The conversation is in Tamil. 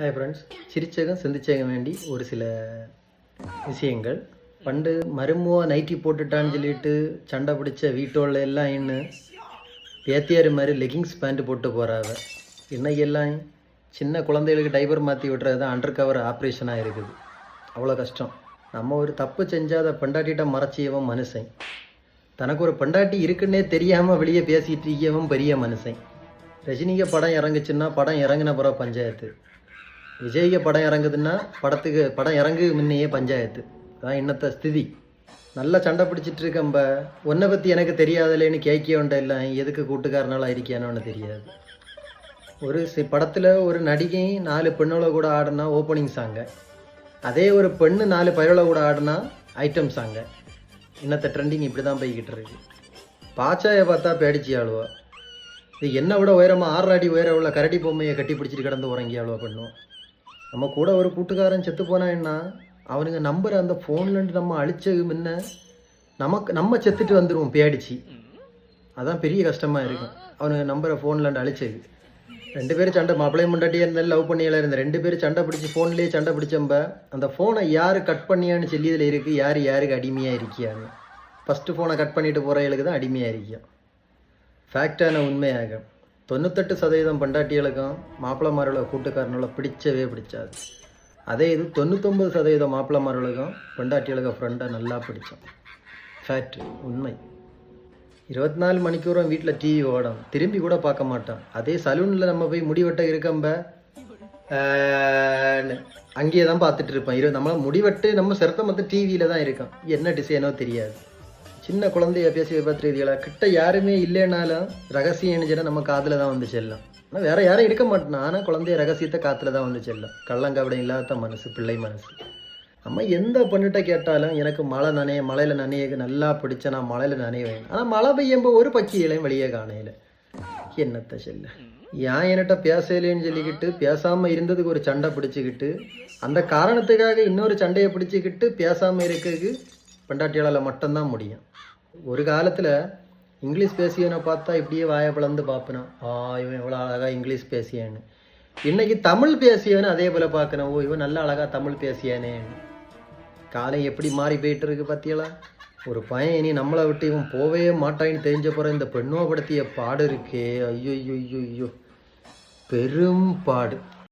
ஹாய் ஃப்ரெண்ட்ஸ் சிரிச்சகம் சிந்திச்சகம் வேண்டி ஒரு சில விஷயங்கள். பண்டு மருமுவா நைட்டி போட்டுட்டான்னு சொல்லிட்டு சண்டை பிடிச்ச வீட்டோல எல்லாம் இன்னும் பேத்தியார் மாதிரி லெகிங்ஸ் பேண்ட் போட்டு போகிறாவ இன்னைக்கெல்லாம் சின்ன குழந்தைகளுக்கு டைபர் மாற்றி விடுறது தான் அண்டர் கவர் ஆப்ரேஷனாக இருக்குது. அவ்வளோ கஷ்டம். நம்ம ஒரு தப்பு செஞ்சாத பெண்டாட்டிட்ட மறைச்சியவன் மனுஷன். தனக்கு ஒரு பெண்டாட்டி இருக்குன்னே தெரியாமல் வெளியே பேசிட்டு இருக்கவன் பெரிய மனுஷன். ரஜினிக்கு படம் இறங்குச்சுன்னா படம் இறங்கின பிற பஞ்சாயத்து. விஜய்க்கு படம் இறங்குதுன்னா படத்துக்கு படம் இறங்கு முன்னையே பஞ்சாயத்து. அதான் இன்னத்த ஸ்திதி. நல்லா சண்டை பிடிச்சிட்டு இருக்கம்ப உன்னை பற்றி எனக்கு தெரியாதுலேன்னு கேட்க இல்லை. எதுக்கு கூட்டுக்காரனால இருக்கியானு தெரியாது. ஒரு சி படத்தில் ஒரு நடிகை நாலு பெண்ணோட கூட ஆடினா ஓப்பனிங் சாங்க அதே ஒரு பெண்ணு நாலு பயிரோட கூட ஆடினா ஐட்டம் சாங்க இன்னத்த ட்ரெண்டிங் இப்படி தான் போய்கிட்டு இருக்கு. பாச்சாயை பார்த்தா பேடிச்சி ஆளுவா. இது என்னை விட உயரமாக ஆறு அடி உயர உள்ள கரடி பொம்மையை கட்டி பிடிச்சிட்டு கிடந்து உறங்கி ஆளுவா பண்ணுவோம் நம்ம கூட ஒரு கூட்டுக்காரன் செத்து போனான்னா அவனுங்க நம்பர் அந்த ஃபோன்லேருந்து நம்ம அழிச்சது முன்ன நமக்கு நம்ம செத்துட்டு வந்துடுவோம் பேடிச்சு அதான் பெரிய கஷ்டமாக இருக்கும் அவனுங்க நம்பரை ஃபோன்லேருந்து அழிச்சது. ரெண்டு பேரும் சண்டை மாப்பிள்ளையும் முண்டாட்டியே இருந்தாலும் லவ் பண்ணியெல்லாம் இருந்த ரெண்டு பேரும் சண்டை பிடிச்சி ஃபோன்லேயே சண்டை பிடிச்சம்ப அந்த ஃபோனை யார் கட் பண்ணியான்னு சொல்லி இதில் இருக்குது யார் யாருக்கு அடிமையாக இருக்கியாங்க ஃபஸ்ட்டு ஃபோனை கட் பண்ணிட்டு போகிறவங்களுக்கு தான் அடிமையாக இருக்கியா. ஃபேக்டான உண்மையாகும் தொண்ணூத்தெட்டு சதவீதம் பண்டாட்டிகளுக்கும் மாப்பிள்ளமாரோட கூட்டுக்காரனோட பிடிச்சவே பிடிச்சாது அதே இது தொண்ணூத்தொம்பது சதவீதம் மாப்பிள்ளமார்களுக்கும் பெண்டாட்டிகளுக்கு ஃப்ரெண்டாக நல்லா பிடிச்சோம் ஃபேக்ட் உண்மை. இருபத்தி நாலு மணிக்கூறும் வீட்டில் டிவி ஓடும். திரும்பி கூட பார்க்க மாட்டோம். அதே சலூனில் நம்ம போய் முடிவெட்ட இருக்கம்ப அங்கேயே தான் பார்த்துட்டு இருப்போம். இரு நம்மள முடிவெட்டு நம்ம சிரத்தம் மொத்தம் டிவியில் தான் இருக்கோம். என்ன டிசைனோ தெரியாது. சின்ன குழந்தைய பேசி பார்த்துருக்கீங்களா கிட்ட யாருமே இல்லைனாலும் ரகசியம் என்ன நம்ம காதில் தான் வந்து செல்லும். ஆனால் வேற யாரும் இருக்க மாட்டேன். ஆனால் குழந்தைய ரகசியத்தை காற்றுல தான் வந்து செல்லும். கள்ளங்கபடம் இல்லாத மனசு பிள்ளை மனசு. நம்ம எந்த பொண்ணுகிட்ட கேட்டாலும் எனக்கு மழை நனைய மழையில் நனைய நல்லா பிடிச்ச நான் மழையில் நனைவேன். ஆனால் மழை பெய்யும்போது ஒரு பக்கியிலையும் வெளியே காணையில என்னத்த செல்ல? ஏன் என்கிட்ட பேசலேன்னு சொல்லிக்கிட்டு பேசாமல் இருந்ததுக்கு ஒரு சண்டை பிடிச்சிக்கிட்டு அந்த காரணத்துக்காக இன்னொரு சண்டையை பிடிச்சிக்கிட்டு பேசாமல் இருக்கிறதுக்கு பெண்டாட்டியாளால் மட்டும்தான் முடியும். ஒரு காலத்தில் இங்கிலீஷ் பேசியவனை பார்த்தா இப்படியே வாயை பிளந்து பார்ப்பனா? ஆ இவன் எவ்வளோ அழகாக இங்கிலீஷ் பேசியான்னு. இன்னைக்கு தமிழ் பேசியவனை அதே போல் பார்க்கணும். ஓ இவன் நல்லா அழகாக தமிழ் பேசியானேன்னு காலம் எப்படி மாறி போயிட்டு இருக்கு பார்த்தியலா ஒரு பையன் இனி நம்மளை விட்டு இவன் போவே மாட்டான்னு தெரிஞ்ச போகிற இந்த பெண்ணுவப்படுத்திய பாடு இருக்கே. ஐயோ ஐயோ ஐயோ ஐயோ பெரும் பாடு.